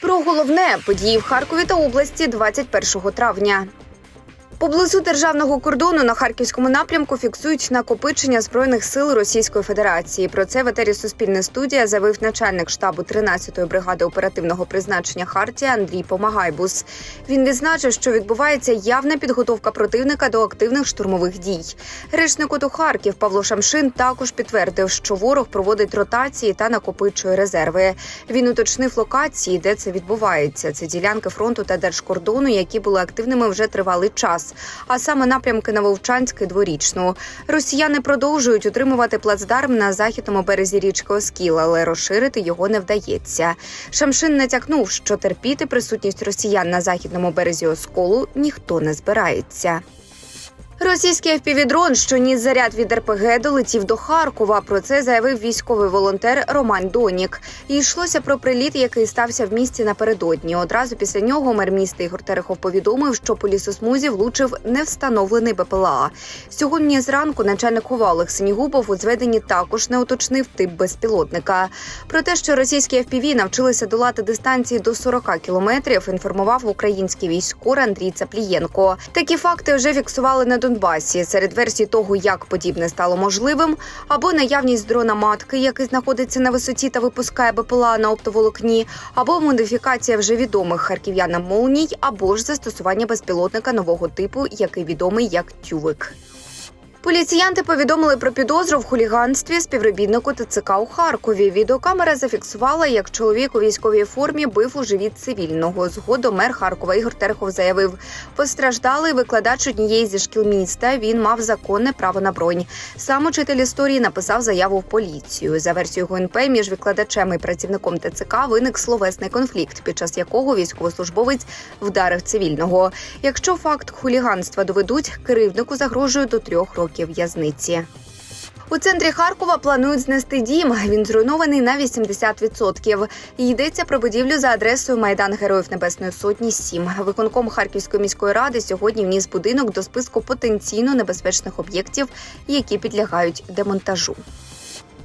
Про головне події в Харкові та області 21 травня. Поблизу державного кордону на харківському напрямку фіксують накопичення збройних сил Російської Федерації. Про це в етері Суспільне студія заявив начальник штабу 13-ї бригади оперативного призначення Хартія Андрій Помагайбус. Він відзначив, що відбувається явна підготовка противника до активних штурмових дій. Речник ОТУ Харків Павло Шамшин також підтвердив, що ворог проводить ротації та накопичує резерви. Він уточнив локації, де це відбувається. Це ділянки фронту та держкордону, які були активними вже тривалий час. А саме напрямки на Вовчанськ і дворічну. Росіяни продовжують утримувати плацдарм на західному березі річки Оскіл, але розширити його не вдається. Шамшин натякнув, що терпіти присутність росіян на західному березі Осколу ніхто не збирається. Російський FPV-дрон, що ніс заряд від РПГ, долетів до Харкова. Про це заявив військовий волонтер Роман Донік. Йшлося про приліт, який стався в місті напередодні. Одразу після нього мер міста Ігор Терехов повідомив, що по лісосмузі влучив невстановлений БПЛА. Сьогодні зранку начальник ОВА Олег Синігубов у зведенні також не уточнив тип безпілотника. Про те, що російські FPV навчилися долати дистанції до 40 кілометрів, інформував український військовий Андрій Цаплієнко. Такі факти вже фіксували на Донбасі. Серед версій того, як подібне стало можливим, або наявність дрона матки, який знаходиться на висоті та випускає БПЛА на оптоволокні, або модифікація вже відомих харків'янам молній, або ж застосування безпілотника нового типу, який відомий як тювик. Поліціянти повідомили про підозру в хуліганстві співробітнику ТЦК у Харкові. Відеокамера зафіксувала, як чоловік у військовій формі бив у живіт цивільного. Згодом мер Харкова Ігор Терехов заявив, постраждалий викладач однієї зі шкіл міста. Він мав законне право на бронь. Сам учитель історії написав заяву в поліцію. За версією ГУНП між викладачем і працівником ТЦК виник словесний конфлікт, під час якого військовослужбовець вдарив цивільного. Якщо факт хуліганства доведуть, кривднику загрожує до трьох років в'язниці. У центрі Харкова планують знести дім. Він зруйнований на 80%. Йдеться про будівлю за адресою Майдан Героїв Небесної Сотні 7. Виконком Харківської міської ради сьогодні вніс будинок до списку потенційно небезпечних об'єктів, які підлягають демонтажу.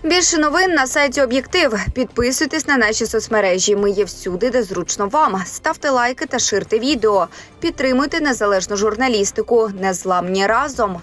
Більше новин на сайті Об'єктив. Підписуйтесь на наші соцмережі. Ми є всюди, де зручно вам. Ставте лайки та ширте відео. Підтримуйте незалежну журналістику. Незламні разом.